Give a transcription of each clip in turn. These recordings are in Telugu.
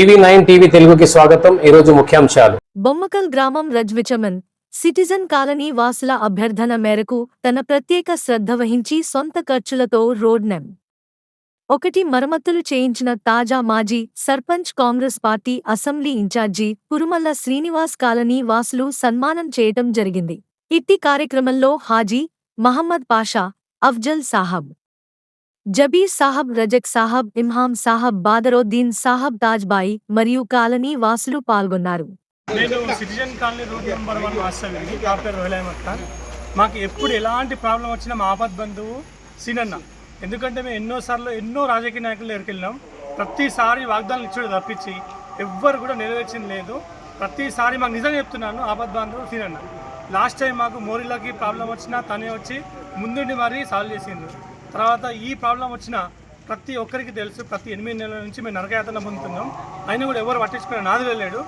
ఈవీ నైన్ టీవీ తెలుగుకి స్వాగతం. ఈరోజు ముఖ్యాంశాలు. బొమ్మకల్ గ్రామం రజ్విచమన్ సిటిజన్ కాలనీ వాసుల అభ్యర్థన మేరకు తన ప్రత్యేక శ్రద్ధ వహించి సొంత ఖర్చులతో రోడ్ నెం. ఒకటి మరమ్మతులు చేయించిన తాజా మాజీ sarpanch Congress party assembly incharge Purumalla Srinivas colony వాసులు సన్మానం చేయటం జరిగింది. ఇట్టి కార్యక్రమంలో హాజీ మహమ్మద్ పాషా అఫ్జల్ సాహబ్. జబీర్ సాహబ్ రజక్ సాహబ్ ఇమ్హాం సాహబ్ బాదరోద్దీన్ సాహబ్ తాజ్బాయి మరియు కాలనీ వాసులు పాల్గొన్నారు. నేను citizen colony route number one వాస్తవ్యండి నా పేరు ఖాన్ మాకు ఎప్పుడు ఎలాంటి ప్రాబ్లం వచ్చినా మా ఆపద్ బంధువు సీనన్న. ఎందుకంటే మేము ఎన్నోసార్లు ఎన్నో రాజకీయ నాయకుల దగ్గరికి ప్రతిసారి వాగ్దానాలు ఇచ్చాడు తప్పించి ఎవ్వరు కూడా నెరవేర్చింది లేదు. ప్రతిసారి మాకు నిజంగా చెప్తున్నాను ఆపద్ బంధువు సీనన్న. లాస్ట్ టైం మాకు మోరిలోకి ప్రాబ్లం వచ్చినా తనే వచ్చి ముందుండి మరీ సాల్వ్ చేసింది తర్వాత ఈ ప్రాబ్లం వచ్చిన ప్రతి ఒక్కరికి తెలుసు ప్రతి ఎనిమిది నెలల నుంచి మేము నరకయాతన పొందుతున్నాం అయినా కూడా ఎవరు పట్టించుకునే నాది వెళ్ళాడు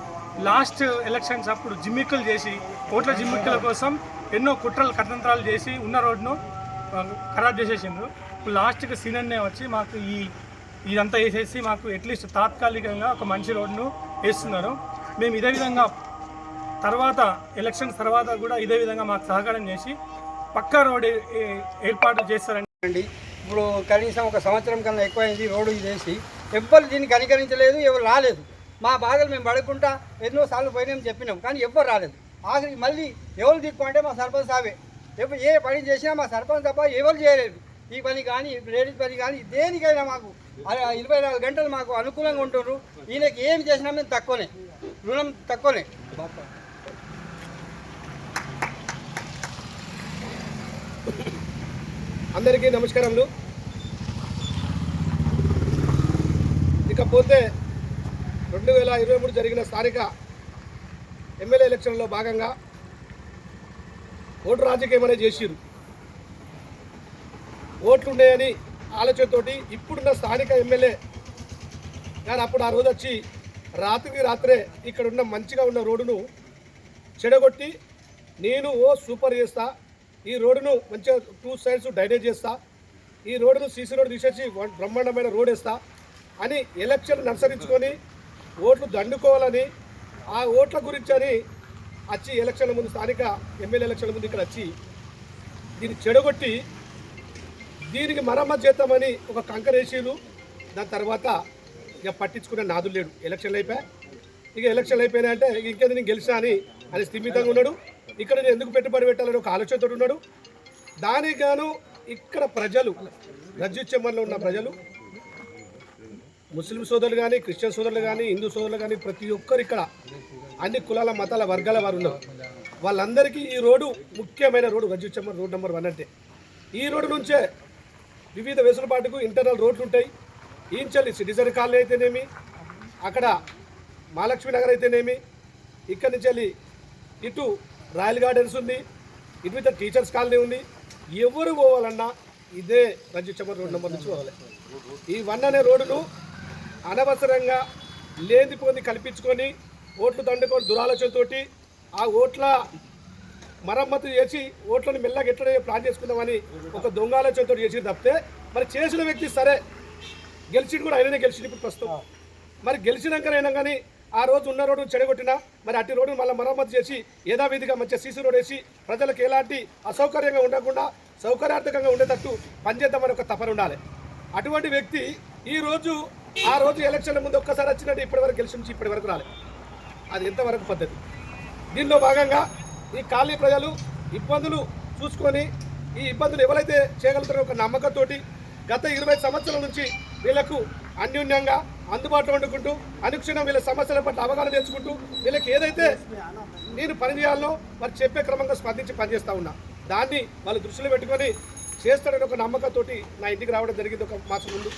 లాస్ట్ ఎలక్షన్స్ అప్పుడు జిమ్మిక్కులు చేసి ఓట్ల జిమ్మిక్కుల కోసం ఎన్నో కుట్రలు కటంత్రాలు చేసి ఉన్న రోడ్ను ఖరాబ్ చేసేసిండ్రు. ఇప్పుడు లాస్ట్కి సీనన్నే వచ్చి మాకు ఈ ఇదంతా వేసేసి మాకు అట్లీస్ట్ తాత్కాలికంగా ఒక మంచి రోడ్ను వేస్తున్నారు. మేము ఇదే విధంగా తర్వాత ఎలక్షన్స్ తర్వాత కూడా ఇదే విధంగా మాకు సహకారం చేసి పక్కా రోడ్ ఏ- ఏర్పాటు చేస్తారని అండి ఇప్పుడు కనీసం ఒక సంవత్సరం కన్నా ఎక్కువైంది రోడ్డు ఇదేసి ఎవ్వరు దీన్ని కనికరించలేదు ఎవరు రాలేదు. మా బాధలు మేము పడకుండా ఎన్నోసార్లు పోయినాం చెప్పినాం కానీ ఎవ్వరు రాలేదు. ఆఖరికి మళ్ళీ ఎవరు దిక్కు అంటే మా సర్పంచ్ సాబే ఎప్పుడు ఏ పని చేసినా మా సర్పంచ్ తప్ప ఎవరు చేయలేదు. ఈ పని కానీ లేడీస్ పని కానీ దేనికైనా మాకు ఇరవై నాలుగు గంటలు మాకు అనుకూలంగా ఉంటున్నారు ఈయనకి ఏం చేసినా మేము తక్కువనే. రుణం తక్కువనే. అందరికీ నమస్కారములు. ఇకపోతే రెండు వేల ఇరవై మూడు జరిగిన స్థానిక ఎమ్మెల్యే ఎలక్షన్లో భాగంగా ఓటు రాజకీయం అనేది చేసిరు ఓట్లున్నాయని ఆలోచనతోటి ఇప్పుడున్న స్థానిక ఎమ్మెల్యే కానీ అప్పుడు ఆ రోజు వచ్చి రాత్రికి రాత్రే ఇక్కడ ఉన్న మంచిగా ఉన్న రోడ్డును చెడగొట్టి నేను ఓ సూపర్ చేస్తా ఈ రోడ్డును మంచిగా టూ సైడ్స్ డైనేజ్ చేస్తా. ఈ రోడ్డును సీసీ రోడ్ తీసేసి బ్రహ్మాండమైన రోడ్ వేస్తా. అని ఎలక్షన్ అనుసరించుకొని ఓట్లు దండుకోవాలని ఆ ఓట్ల గురించి అని వచ్చి ఎలక్షన్ల ముందు స్థానిక ఎమ్మెల్యే ఎలక్షన్ల ముందు ఇక్కడ వచ్చి దీన్ని చెడగొట్టి దీనికి మరమ్మతు చేద్దామని ఒక కంకర దాని తర్వాత ఇక పట్టించుకునే నాదులు లేడు. ఎలక్షన్లు అయిపోయా ఇక ఎలక్షన్లు అయిపోయినాయంటే ఇక నేను గెలిచినా అని అని స్థిమితంగా ఉన్నాడు. ఇక్కడ నేను ఎందుకు పెట్టుబడి పెట్టాలని ఒక ఆలోచనతో ఉన్నాడు. దానికి గాను ఇక్కడ ప్రజలు రజ్జుచెమ్మల్లో ఉన్న ప్రజలు ముస్లిం సోదరులు కానీ క్రిస్టియన్ సోదరులు కానీ హిందూ సోదరులు కానీ ప్రతి ఒక్కరు ఇక్కడ అన్ని కులాల మతాల వర్గాల వారు ఉన్నారు. వాళ్ళందరికీ ఈ రోడ్డు ముఖ్యమైన road Rajjuchemma road number one అంటే. ఈ రోడ్డు నుంచే వివిధ వెసులుబాటుకు ఇంటర్నల్ రోడ్లు ఉంటాయి. ఈంచల్లి సిటిజన్ కాలనీ అయితేనేమి అక్కడ మహాలక్ష్మి నగర్ అయితేనేమి ఇక్కడి నుంచి వెళ్ళి ఇటు రాయల్ గార్డెన్స్ ఉంది ఇటు టీచర్స్ కాలనీ ఉంది. ఎవరు పోవాలన్నా ఇదే రంజిచమ్మర్ రోడ్ నెంబర్ నుంచి పోవాలి. ఈ వన్ అనే రోడ్డును అనవసరంగా లేని పోని కల్పించుకొని ఓట్లు దండుకొని దురాలోచనతోటి ఆ ఓట్ల మరమ్మతు చేసి ఓట్లను మెల్లగా ఎట్లనే ప్లాన్ చేసుకుందామని ఒక దొంగ ఆలోచనతో చేసి తప్పితే మరి చేసిన వ్యక్తి సరే. గెలిచిండు కూడా ఆయననే గెలిచిండు ఇప్పుడు ప్రస్తుతం. మరి గెలిచినాకనైనా కానీ ఆ రోజు ఉన్న రోడ్డును చెడగొట్టినా మరి అట్టి రోడ్డును మళ్ళీ మరమ్మతు చేసి యథావిధిగా మంచి సీసీ రోడ్ వేసి ప్రజలకు ఎలాంటి అసౌకర్యంగా ఉండకుండా సౌకర్యార్థకంగా ఉండేటట్టు పనిచేద్దామని ఒక తపన ఉండాలి. అటువంటి వ్యక్తి ఈ రోజు ఆ రోజు ఎలక్షన్ల ముందు ఒక్కసారి వచ్చినట్టు ఇప్పటివరకు గెలిచి నుంచి ఇప్పటి వరకు రాలేదు అది ఎంతవరకు పద్ధతి? దీనిలో భాగంగా ఈ కాలనీ ప్రజలు ఇబ్బందులు చూసుకొని ఈ ఇబ్బందులు ఎవరైతే చేయగలుగుతారో ఒక నమ్మకంతోటి గత ఇరవై సంవత్సరాల నుంచి వీళ్ళకు అన్యోన్యంగా అందుబాటులో వండుకుంటూ అనుక్షణం వీళ్ళ సమస్యల పట్ల అవగాహన తెచ్చుకుంటూ వీళ్ళకి ఏదైతే నేను పనిచేయాలో మరి చెప్పే క్రమంగా స్పందించి పనిచేస్తూ ఉన్నా. దాన్ని వాళ్ళు దృష్టిలో పెట్టుకొని చేస్తాడని ఒక నమ్మకంతోటి నా ఇంటికి రావడం జరిగింది ఒక మాసం ముందు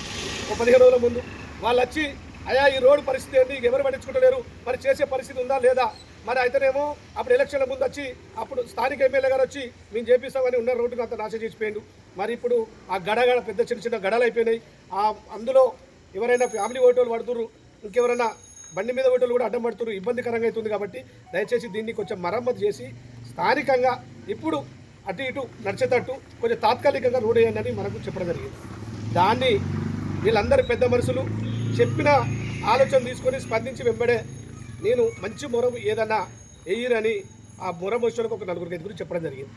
ఒక పదిహేను రోజుల ముందు. వాళ్ళు వచ్చి అయా ఈ రోడ్డు పరిస్థితి ఏంటి ఎవరు పట్టించుకుంటలేరు? మరి చేసే పరిస్థితి ఉందా లేదా? మరి అయితేనేమో అప్పుడు ఎలక్షన్ల ముందు వచ్చి అప్పుడు స్థానిక ఎమ్మెల్యే గారు వచ్చి మేము చేపిస్తామని ఉన్న రోడ్డును అంత నాశనం చేసిపోయిండు. మరి ఇప్పుడు ఆ గడగడ పెద్ద చిన్న చిన్న గడలు అయిపోయినాయి. ఆ అందులో ఎవరైనా ఫ్యామిలీ ఓటోలు పడుతురు ఇంకెవరైనా బండి మీద ఓటోలు కూడా అడ్డం పడుతురు ఇబ్బందికరంగా అవుతుంది కాబట్టి దయచేసి దీన్ని కొంచెం మరమ్మతు చేసి స్థానికంగా ఇప్పుడు అటు ఇటు నడిచేటట్టు కొంచెం తాత్కాలికంగా రోడ్ వేయండి మనకు చెప్పడం జరిగింది. దాన్ని వీళ్ళందరి పెద్ద మనుషులు చెప్పిన ఆలోచన తీసుకొని స్పందించి వెంబడే నేను మంచి మొరం ఏదన్నా వేయరని ఆ మొరం వచ్చిన ఒక నలుగురికి ఐదుగురు చెప్పడం జరిగింది.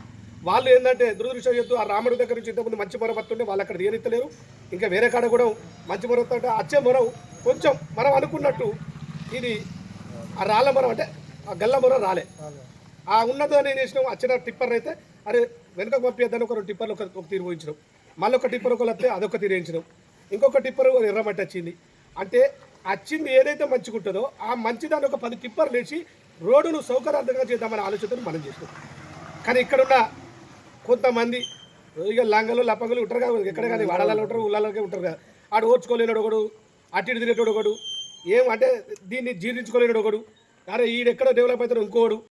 వాళ్ళు ఏంటంటే దురదృష్టం ఆ రాముడి దగ్గర నుంచి ఇంతకుముందు మంచి మొర పట్టుండే వాళ్ళు అక్కడ తీయనిత్తలేరు. ఇంకా వేరే కాడ కూడా మంచి మొర వస్తుంటే అచ్చే మొరం కొంచెం మనం అనుకున్నట్టు ఇది ఆ రాళ్ళ మొరం అంటే ఆ గల్ల మొర రాలే. ఆ ఉన్నదో నేను చేసినాం వచ్చిన టిప్పర్ అయితే అరే వెనక పంపిద్దని ఒక రెండు టిప్పర్లు ఒక ఒక తీరు పోయించడం మళ్ళీ ఒక టిప్పర్ ఒకరు వస్తే అదొక తీరు వేయించడం ఇంకొక టిప్పర్ ఎర్రమట్టి వచ్చింది. అంటే వచ్చింది ఏదైతే మంచిగా ఉంటుందో ఆ మంచిదాన్ని ఒక పది టిప్పర్లు వేసి రోడ్డును సౌకర్యార్థంగా చేద్దామనే ఆలోచనను మనం చేసినాం. కానీ ఇక్కడున్న కొంతమంది ఇక లంగలు లప్పగలు ఉంటారు కదా ఎక్కడ కానీ వాడాలలో ఉంటారు ఊళ్ళకే ఉంటారు కదా. ఆడు ఓర్చుకోలేనాడు ఒకడు అటు ఇటు తినేటోడు ఒకడు ఏం అంటే దీన్ని జీర్ణించుకోలేనాడు ఒకడు. అరే ఈడెక్కడో డెవలప్ అవుతాడు ఇంకోడు.